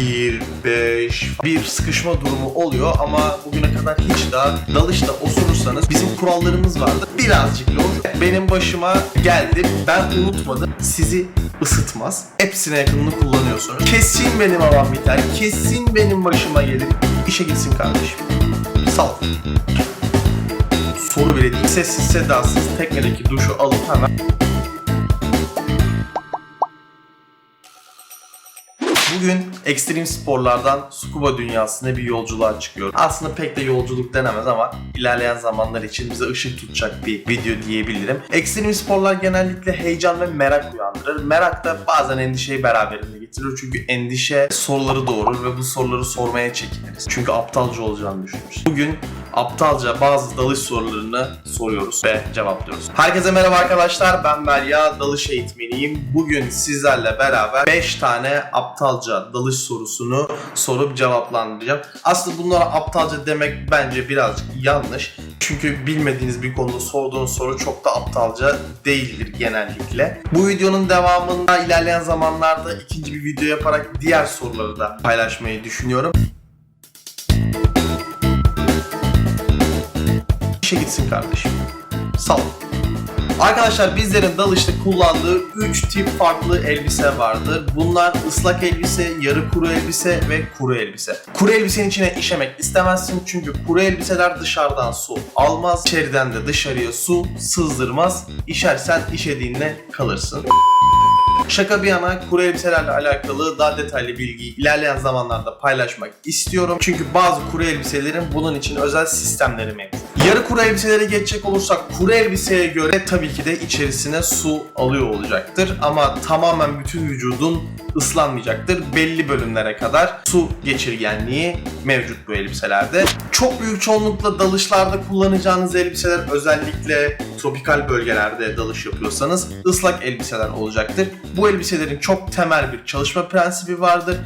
1, 5, bir sıkışma durumu oluyor ama bugüne kadar hiç daha dalışta osurursanız bizim kurallarımız vardı. Birazcık lor. Benim başıma geldi. Ben unutmadım. Sizi ısıtmaz. Hepsine yakınını kullanıyorsunuz. Kesin benim havam biter. Kesin benim başıma gelir. İşe gitsin kardeşim. Sağ ol. Soru bile değil. Sessiz sedasız teknedeki duşu alıp hemen Bugün ekstrem sporlardan scuba dünyasına bir yolculuğa çıkıyorum. Aslında pek de yolculuk denemez ama ilerleyen zamanlar için bize ışık tutacak bir video diyebilirim. Ekstrem sporlar genellikle heyecan ve merak uyandırır. Merak da bazen endişeyi beraberinde getirir. Çünkü endişe soruları doğurur ve bu soruları sormaya çekiniriz. Çünkü aptalca olacağını düşünürüz. Bugün aptalca bazı dalış sorularını soruyoruz ve cevaplıyoruz. Herkese merhaba arkadaşlar. Ben Merya, dalış eğitmeniyim. Bugün sizlerle beraber 5 tane aptalca dalış sorusunu sorup cevaplandıracağım. Aslında bunlara aptalca demek bence birazcık yanlış. Çünkü bilmediğiniz bir konuda sorduğunuz soru çok da aptalca değildir genellikle. Bu videonun devamında ilerleyen zamanlarda ikinci bir video yaparak diğer soruları da paylaşmayı düşünüyorum. İşe gitsin kardeşim. Sağ ol. Arkadaşlar bizlerin dalışta kullandığı 3 tip farklı elbise vardır. Bunlar ıslak elbise, yarı kuru elbise ve kuru elbise. Kuru elbisenin içine işemek istemezsin çünkü kuru elbiseler dışarıdan su almaz. İçeriden de dışarıya su sızdırmaz. İşersen işediğinle kalırsın. Şaka bir yana kuru elbiselerle alakalı daha detaylı bilgiyi ilerleyen zamanlarda paylaşmak istiyorum. Çünkü bazı kuru elbiselerin bunun için özel sistemleri mevcut. Yarı kuru elbiselere geçecek olursak kuru elbiseye göre tabii ki de içerisine su alıyor olacaktır. Ama tamamen bütün vücudun ıslanmayacaktır. Belli bölümlere kadar su geçirgenliği mevcut bu elbiselerde. Çok büyük çoğunlukla dalışlarda kullanacağınız elbiseler özellikle tropikal bölgelerde dalış yapıyorsanız ıslak elbiseler olacaktır. Bu elbiselerin çok temel bir çalışma prensibi vardır.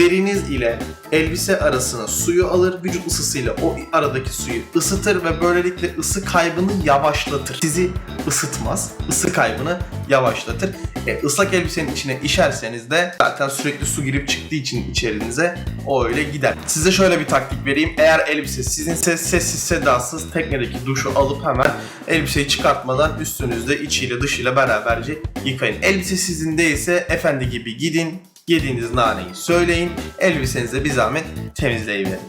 Deriniz ile elbise arasına suyu alır, vücut ısısıyla o aradaki suyu ısıtır ve böylelikle ısı kaybını yavaşlatır. Sizi ısıtmaz, ısı kaybını yavaşlatır. E, ıslak elbisenin içine işerseniz de zaten sürekli su girip çıktığı için içerinize o öyle gider. Size şöyle bir taktik vereyim. Eğer elbise sizin ses, sessiz sedasız teknedeki duşu alıp hemen elbiseyi çıkartmadan üstünüzde içiyle dışıyla beraberce yıkayın. Elbise sizin değilse efendi gibi gidin, yediğiniz naneyi söyleyin, elbisenize bir zahmet temizleyiverin.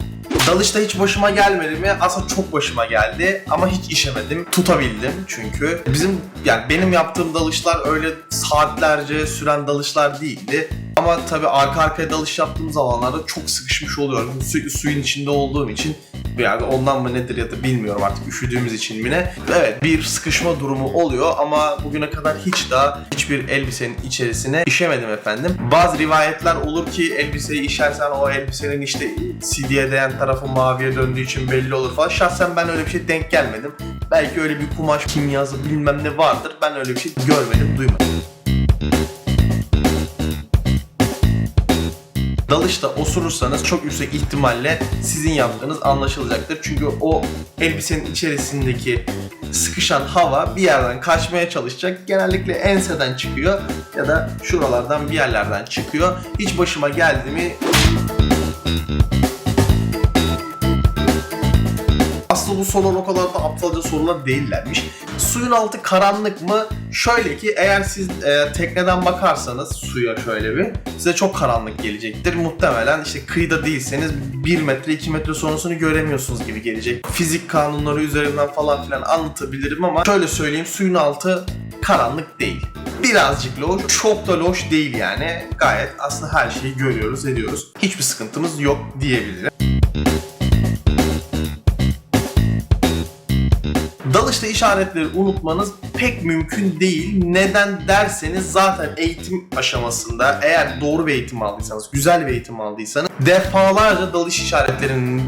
Dalışta hiç başıma gelmedi mi? Aslında çok başıma geldi ama hiç işemedim. Tutabildim çünkü. Bizim yani benim yaptığım dalışlar öyle saatlerce süren dalışlar değildi. Ama tabii arka arkaya dalış yaptığım zamanlarda çok sıkışmış oluyorum. Sürekli suyun içinde olduğum için yani ondan mı nedir ya da bilmiyorum artık üşüdüğümüz için mi ne. Evet bir sıkışma durumu oluyor ama bugüne kadar hiç daha hiçbir elbisenin içerisine işemedim efendim. Bazı rivayetler olur ki elbiseyi işersen o elbisenin işte CD'ye değen tarafı maviye döndüğü için belli olur falan. Şahsen ben öyle bir şey denk gelmedim. Belki öyle bir kumaş kimyası bilmem ne vardır. Ben öyle bir şey görmedim, duymadım. Dalışta osurursanız çok yüksek ihtimalle sizin yaptığınız anlaşılacaktır. Çünkü o elbisenin içerisindeki sıkışan hava bir yerden kaçmaya çalışacak. Genellikle enseden çıkıyor ya da şuralardan bir yerlerden çıkıyor. Hiç başıma geldi mi Aslında bu sorular o kadar da aptalca sorular değillermiş. Suyun altı karanlık mı? Şöyle ki eğer siz e, tekneden bakarsanız suya şöyle bir size çok karanlık gelecektir. Muhtemelen işte kıyıda değilseniz 1 metre 2 metre sonrasını göremiyorsunuz gibi gelecek. Fizik kanunları üzerinden falan filan anlatabilirim ama şöyle söyleyeyim suyun altı karanlık değil. Birazcık loş, çok da loş değil yani. Gayet aslında her şeyi görüyoruz, ediyoruz. Hiçbir sıkıntımız yok diyebilirim. Dalışta işaretleri unutmanız pek mümkün değil. Neden derseniz zaten eğitim aşamasında eğer doğru bir eğitim aldıysanız, güzel bir eğitim aldıysanız defalarca dalış işaretlerinin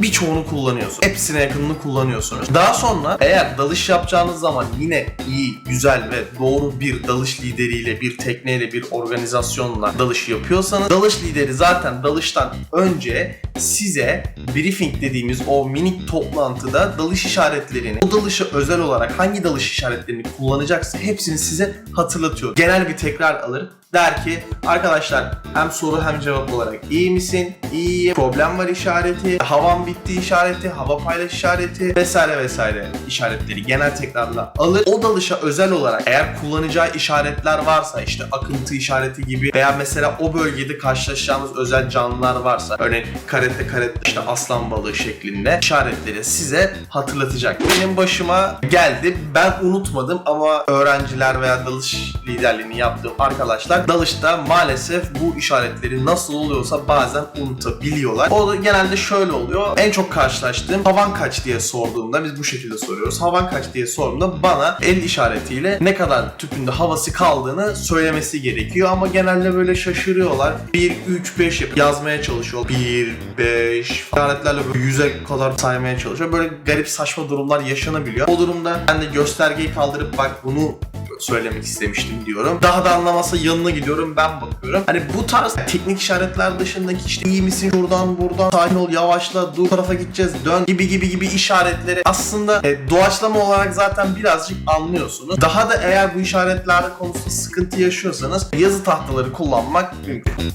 birçoğunu kullanıyorsunuz. Hepsine yakınını kullanıyorsunuz. Daha sonra eğer dalış yapacağınız zaman yine iyi, güzel ve doğru bir dalış lideriyle, bir tekneyle, bir organizasyonla dalış yapıyorsanız dalış lideri zaten dalıştan önce size briefing dediğimiz o minik toplantıda dalış işaretlerini, o dalışa özel olarak hangi dalış işaretlerini kullanacaksa hepsini size hatırlatıyor. Genel bir tekrar alır. Der ki arkadaşlar hem soru hem cevap olarak iyi misin? İyiyim. Problem var işareti, havan bitti işareti, hava paylaş işareti vesaire vesaire işaretleri genel tekrarla alır. O dalışa özel olarak eğer kullanacağı işaretler varsa işte akıntı işareti gibi veya mesela o bölgede karşılaşacağımız özel canlılar varsa örneğin karette karette işte aslan balığı şeklinde işaretleri size hatırlatacak. Benim başıma geldi. Ben unutmadım ama öğrenciler veya dalış liderliğini yaptığım arkadaşlar dalışta maalesef bu işaretleri nasıl oluyorsa bazen unutabiliyorlar. O da genelde şöyle oluyor. En çok karşılaştığım havan kaç diye sorduğumda biz bu şekilde soruyoruz. Havan kaç diye sorduğumda bana el işaretiyle ne kadar tüpünde havası kaldığını söylemesi gerekiyor ama genelde böyle şaşırıyorlar. 1, 3, 5 yap- yazmaya çalışıyor. 1, 5 işaretlerle böyle 100'e kadar saymaya çalışıyor. Böyle garip saçma durumlar yaşanabiliyor. O durumda ben de göstergeyi kaldırıp bak bunu söylemek istemiştim diyorum. Daha da anlamasa yanına gidiyorum ben bakıyorum. Hani bu tarz teknik işaretler dışındaki işte iyi misin şuradan buradan sakin ol yavaşla dur tarafa gideceğiz dön gibi gibi gibi işaretleri aslında e, doğaçlama olarak zaten birazcık anlıyorsunuz. Daha da eğer bu işaretler konusunda sıkıntı yaşıyorsanız yazı tahtaları kullanmak mümkün.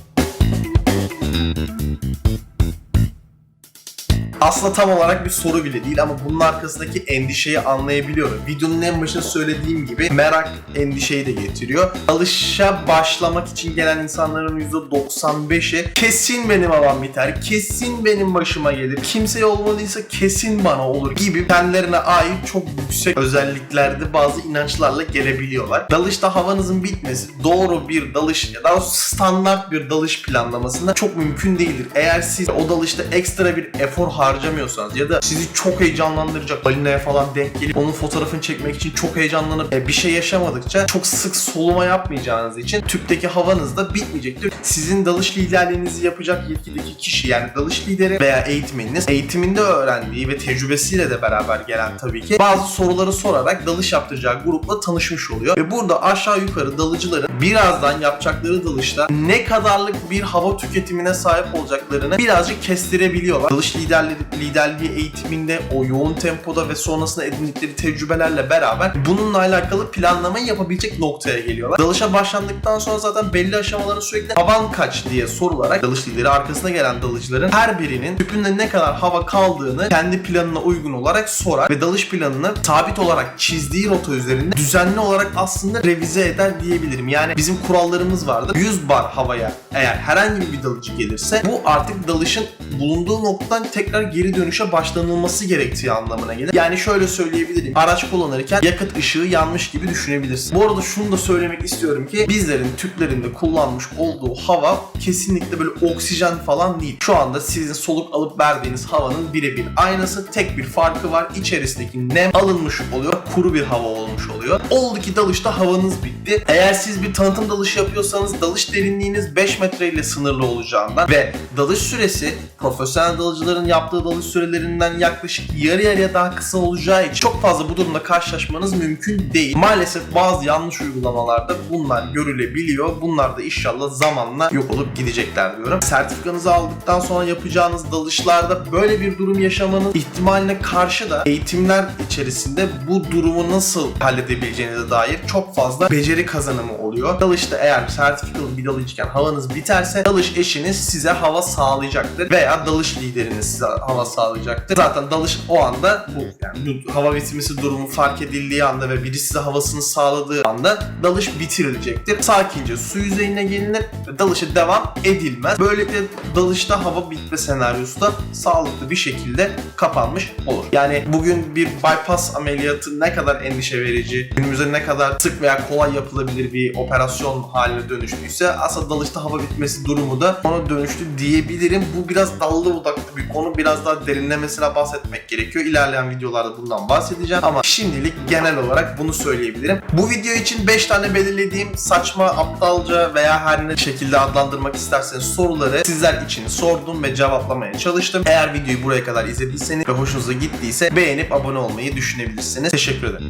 Aslında tam olarak bir soru bile değil ama bunun arkasındaki endişeyi anlayabiliyorum. Videonun en başında söylediğim gibi merak endişeyi de getiriyor. Alışa başlamak için gelen insanların %95'i kesin benim havam biter, kesin benim başıma gelir, kimseye olmadıysa kesin bana olur gibi kendilerine ait çok yüksek özelliklerde bazı inançlarla gelebiliyorlar. Dalışta havanızın bitmesi doğru bir dalış ya da standart bir dalış planlamasında çok mümkün değildir. Eğer siz o dalışta ekstra bir efor harcamıyorsanız ya da sizi çok heyecanlandıracak balinaya falan denk gelip onun fotoğrafını çekmek için çok heyecanlanıp e, bir şey yaşamadıkça çok sık soluma yapmayacağınız için tüpteki havanız da bitmeyecektir. Sizin dalış liderliğinizi yapacak yetkideki kişi yani dalış lideri veya eğitmeniniz eğitiminde öğrendiği ve tecrübesiyle de beraber gelen tabii ki bazı soruları sorarak dalış yaptıracağı grupla tanışmış oluyor. Ve burada aşağı yukarı dalıcıların birazdan yapacakları dalışta ne kadarlık bir hava tüketimine sahip olacaklarını birazcık kestirebiliyorlar. Dalış liderleri, liderliği eğitiminde o yoğun tempoda ve sonrasında edindikleri tecrübelerle beraber bununla alakalı planlamayı yapabilecek noktaya geliyorlar. Dalışa başlandıktan sonra zaten belli aşamaların sürekli havan kaç diye sorularak dalış lideri arkasına gelen dalıcıların her birinin tüpünde ne kadar hava kaldığını kendi planına uygun olarak sorar ve dalış planını sabit olarak çizdiği rota üzerinde düzenli olarak aslında revize eder diyebilirim. Yani bizim kurallarımız vardır. 100 bar havaya eğer herhangi bir dalıcı gelirse bu artık dalışın bulunduğu noktadan tekrar geri dönüşe başlanılması gerektiği anlamına gelir. Yani şöyle söyleyebilirim. Araç kullanırken yakıt ışığı yanmış gibi düşünebilirsin. Bu arada şunu da söylemek istiyorum ki bizlerin tüplerinde kullanmış olduğu hava kesinlikle böyle oksijen falan değil. Şu anda sizin soluk alıp verdiğiniz havanın birebir aynısı. Tek bir farkı var. İçerisindeki nem alınmış oluyor. Kuru bir hava olmuş oluyor. Oldu ki dalışta havanız bitti. Eğer siz bir tanıtım dalışı yapıyorsanız dalış derinliğiniz 5 metre ile sınırlı olacağından ve dalış süresi profesyonel dalıcıların yaptığı dalış sürelerinden yaklaşık yarı yarıya daha kısa olacağı için çok fazla bu durumda karşılaşmanız mümkün değil. Maalesef bazı yanlış uygulamalarda bunlar görülebiliyor. Bunlar da inşallah zamanla yok olup gidecekler diyorum. Sertifikanızı aldıktan sonra yapacağınız dalışlarda böyle bir durum yaşamanın ihtimaline karşı da eğitimler içerisinde bu durumu nasıl halledebileceğinize dair çok fazla beceri kazanımı oluyor. Dalışta eğer sertifikalı bir dalıcıyken havanız biterse dalış eşiniz size hava sağlayacaktır veya dalış lideriniz size hava sağlayacaktır. Zaten dalış o anda bu yani hava bitimisi durumu fark edildiği anda ve biri size havasını sağladığı anda dalış bitirilecektir. Sakince su yüzeyine gelinir ve dalışa devam edilmez. Böylelikle dalışta hava bitme senaryosu da sağlıklı bir şekilde kapanmış olur. Yani bugün bir bypass ameliyatı ne kadar endişe verici, günümüzde ne kadar sık veya kolay yapılabilir bir operasyon haline dönüştüyse aslında dalışta hava bitmesi durumu da ona dönüştü diyebilirim. Bu biraz dallı budaklı bir konu. Biraz daha derinlemesine bahsetmek gerekiyor. İlerleyen videolarda bundan bahsedeceğim. Ama şimdilik genel olarak bunu söyleyebilirim. Bu video için 5 tane belirlediğim saçma, aptalca veya her ne şekilde adlandırmak isterseniz soruları sizler için sordum ve cevaplamaya çalıştım. Eğer videoyu buraya kadar izlediyseniz ve hoşunuza gittiyse beğenip abone olmayı düşünebilirsiniz. Teşekkür ederim.